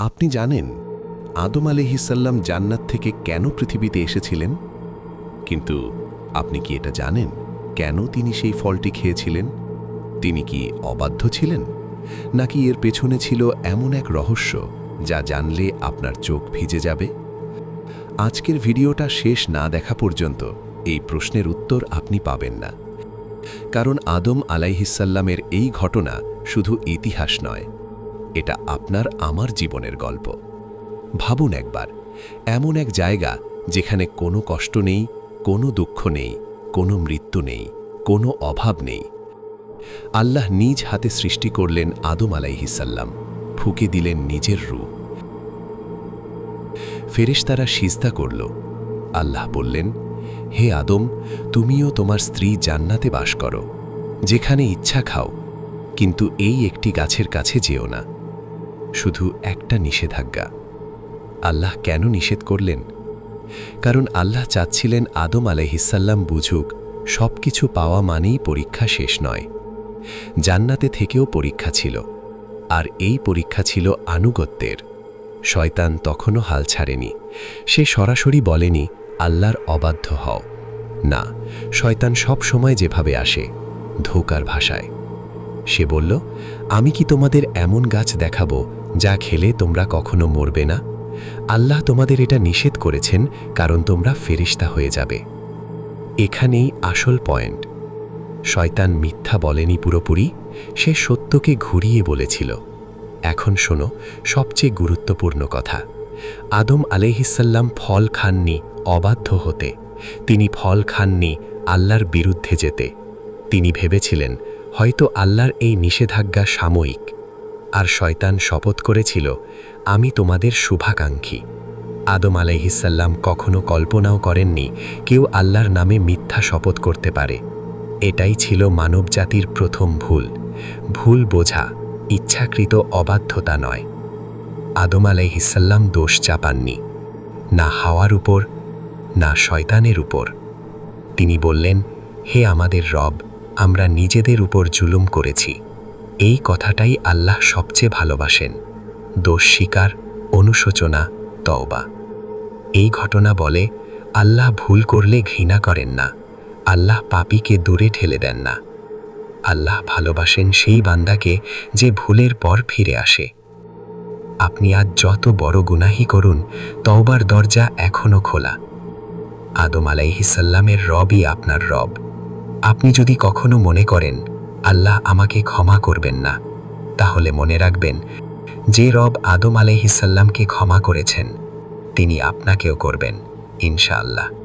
আপনি জানেন, আদম আলিহিসাল্লাম জান্নাত থেকে কেন পৃথিবীতে এসেছিলেন? কিন্তু আপনি কি এটা জানেন, কেন তিনি সেই ফলটি খেয়েছিলেন? তিনি কি অবাধ্য ছিলেন? নাকি এর পেছনে ছিল এমন এক রহস্য যা জানলে আপনার চোখ ভিজে যাবে? আজকের ভিডিওটা শেষ না দেখা পর্যন্ত এই প্রশ্নের উত্তর আপনি পাবেন না। কারণ আদম আলাইহিসাল্লামের এই ঘটনা শুধু ইতিহাস নয় এটা আপনার, আমার জীবনের গল্প। ভাবুন একবার, এমন এক জায়গা যেখানে কোনো কষ্ট নেই, কোনো দুঃখ নেই, কোনো মৃত্যু নেই, কোনো অভাব নেই। আল্লাহ নিজ হাতে সৃষ্টি করলেন আদম আলাইহিসাল্লাম ফুকে দিলেন নিজের রূপ ফেরেশতারা সিজদা করল। আল্লাহ বললেন, হে আদম, তুমিও তোমার স্ত্রী জান্নাতে বাস করো, যেখানে ইচ্ছা খাও, কিন্তু এই একটি গাছের কাছে যেও না। শুধু একটা নিষেধাজ্ঞা। আল্লাহ কেন নিষেধ করলেন? কারণ আল্লাহ চাচ্ছিলেন আদম আলাইহিসাল্লাম বুঝুক সব কিছু পাওয়া মানেই পরীক্ষা শেষ নয়। জান্নাতে থেকেও পরীক্ষা ছিল, আর এই পরীক্ষা ছিল আনুগত্যের। শয়তান তখনও হাল ছাড়েনি। সে সরাসরি বলেনি, আল্লাহর অবাধ্য হও। না, শয়তান সব সময় যেভাবে আসে, ধোকার ভাষায়। সে বলল, আমি কি তোমাদের এমন গাছ দেখাবো যা খেলে তোমরা কখনো মরবে না? আল্লাহ তোমাদের এটা নিষেধ করেছেন, কারণ তোমরা ফেরিস্তা হয়ে যাবে। এখানেই আসল পয়েন্ট। শয়তান মিথ্যা বলেনি পুরোপুরি, সে সত্যকে ঘুরিয়ে বলেছিল। এখন শোনো, সবচেয়ে গুরুত্বপূর্ণ কথা। আদম আলাইহিসাল্লাম ফল খাননি, অবাধ্য হতে। তিনি ফল খাননি আল্লাহর বিরুদ্ধে যেতে। তিনি ভেবেছিলেন হয়তো আল্লাহর এই নিষেধাজ্ঞা সাময়িক। আর শয়তান শপথ করেছিল, আমি তোমাদের শুভাকাঙ্ক্ষী। আদম আলাইহিসাল্লাম কখনো কল্পনাও করেননি, কেউ আল্লাহর নামে মিথ্যা শপথ করতে পারে। এটাই ছিল মানবজাতির প্রথম ভুল। ভুল বোঝা, ইচ্ছাকৃত অবাধ্যতা নয়। আদম আলাইহিসাল্লাম দোষ চাপাননি, না হাওয়ার উপর, না শয়তানের উপর। তিনি বললেন, হে আমাদের রব আমরা নিজেদের উপর জুলুম করেছি। এই কথাটাই আল্লাহ সবচেয়ে ভালোবাসেন। দোষ স্বীকার, অনুশোচনা, তওবা। এই ঘটনা বলে, আল্লাহ ভুল করলে ঘৃণা করেন না। আল্লাহ পাপীকে দূরে ঠেলে দেন না। আল্লাহ ভালোবাসেন সেই বান্দাকে যে ভুলের পর ফিরে আসে। আপনি আজ যত বড় গুনাহি করুন, তওবার দরজা এখনও খোলা। আদম আলাইহিসাল্লামের রবই আপনার রব। আপনি যদি কখনো মনে করেন, আল্লাহ আমাকে ক্ষমা করবেন না, তাহলে মনে রাখবেন, যে রব আদম আলহিসাল্লামকে ক্ষমা করেছেন, তিনি আপনাকেও করবেন, ইনশাআল্লাহ।